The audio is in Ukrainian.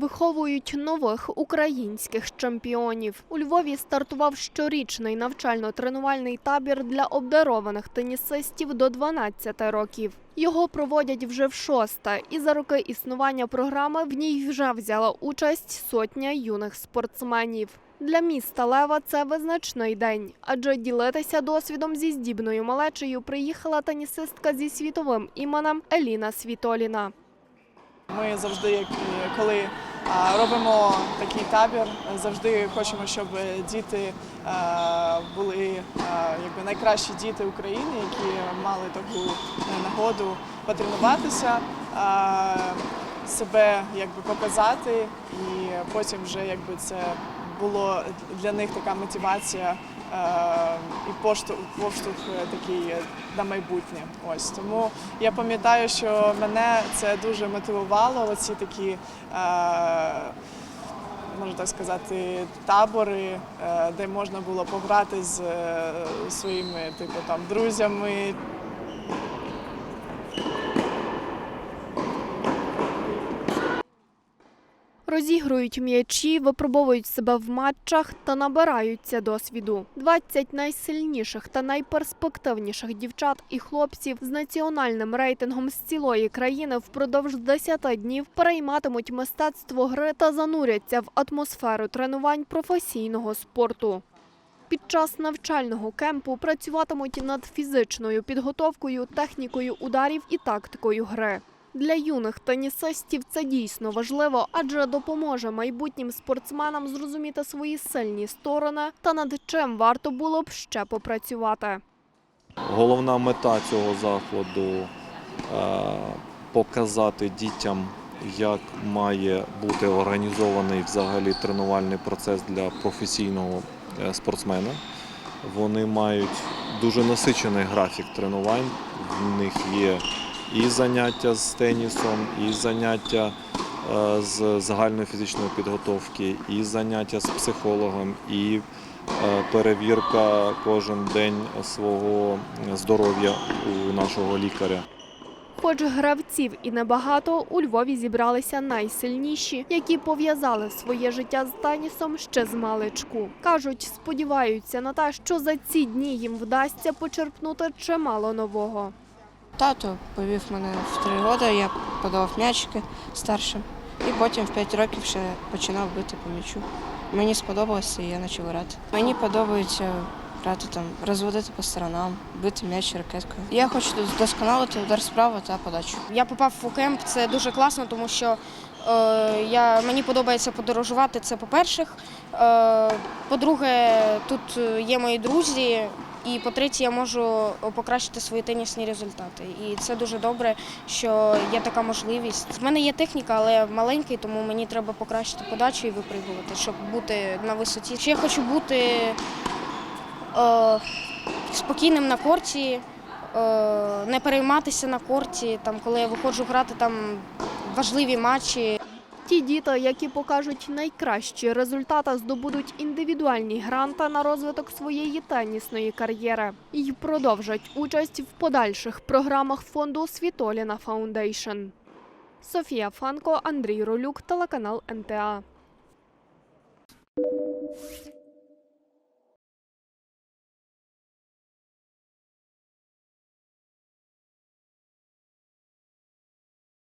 Виховують нових українських чемпіонів. У Львові стартував щорічний навчально-тренувальний табір для обдарованих тенісистів до 12 років. Його проводять вже в шосте, і за роки існування програми в ній вже взяла участь сотня юних спортсменів. Для міста Лева це визначний день, адже ділитися досвідом зі здібною малечею приїхала тенісистка зі світовим іменем Еліна Світоліна. Ми завжди, як коли робимо такий табір, завжди хочемо, щоб діти були якби найкращі діти України, які мали таку е, нагоду потренуватися, себе якби показати, і потім вже якби це було для них така мотивація е, і поштовх, поштовх е, такий е, на майбутнє. Ось тому я пам'ятаю, що мене це дуже мотивувало. Оці такі. Можна так сказати, табори, де можна було пограти з своїми типу там друзями, Розігрують м'ячі, випробовують себе в матчах та набираються досвіду. 20 найсильніших та найперспективніших дівчат і хлопців з національним рейтингом з цілої країни впродовж 10 днів перейматимуть мистецтво гри та зануряться в атмосферу тренувань професійного спорту. Під час навчального кемпу працюватимуть над фізичною підготовкою, технікою ударів і тактикою гри. Для юних тенісистів це дійсно важливо, адже допоможе майбутнім спортсменам зрозуміти свої сильні сторони та над чим варто було б ще попрацювати. Головна мета цього заходу е, показати дітям, як має бути організований взагалі тренувальний процес для професійного е, спортсмена. Вони мають дуже насичений графік тренувань. В них є і заняття з тенісом, і заняття е, з загальної фізичної підготовки, і заняття з психологом, і е, перевірка кожен день свого здоров'я у нашого лікаря. Хоч гравців і небагато, у Львові зібралися найсильніші, які пов'язали своє життя з тенісом ще з маличку. Кажуть, сподіваються на те, що за ці дні їм вдасться почерпнути чимало нового. Тато повів мене в три роки, я подавав м'ячики старшим. І потім в п'ять років ще починав бити по м'ячу. Мені сподобалося і я почав грати. Мені подобається грати там, розводити по сторонам, бити м'яч ракеткою. Я хочу досконалити удар справа та подачу. Я попав у кемп, це дуже класно, тому що е, я, мені подобається подорожувати, це по-перше. Е, по-друге, тут є мої друзі. І по-третє, я можу покращити свої тенісні результати. І це дуже добре, що є така можливість. В мене є техніка, але маленький, тому мені треба покращити подачу і випригувати, щоб бути на висоті. Ще я хочу бути е, спокійним на корті, е, не перейматися на корті, там, коли я виходжу грати там важливі матчі. Ті діти, які покажуть найкращі результати, здобудуть індивідуальні гранти на розвиток своєї тенісної кар'єри і продовжать участь в подальших програмах фонду Світоліна Фаундейшн. Софія Фанко, Андрій Ролюк, телеканал НТА.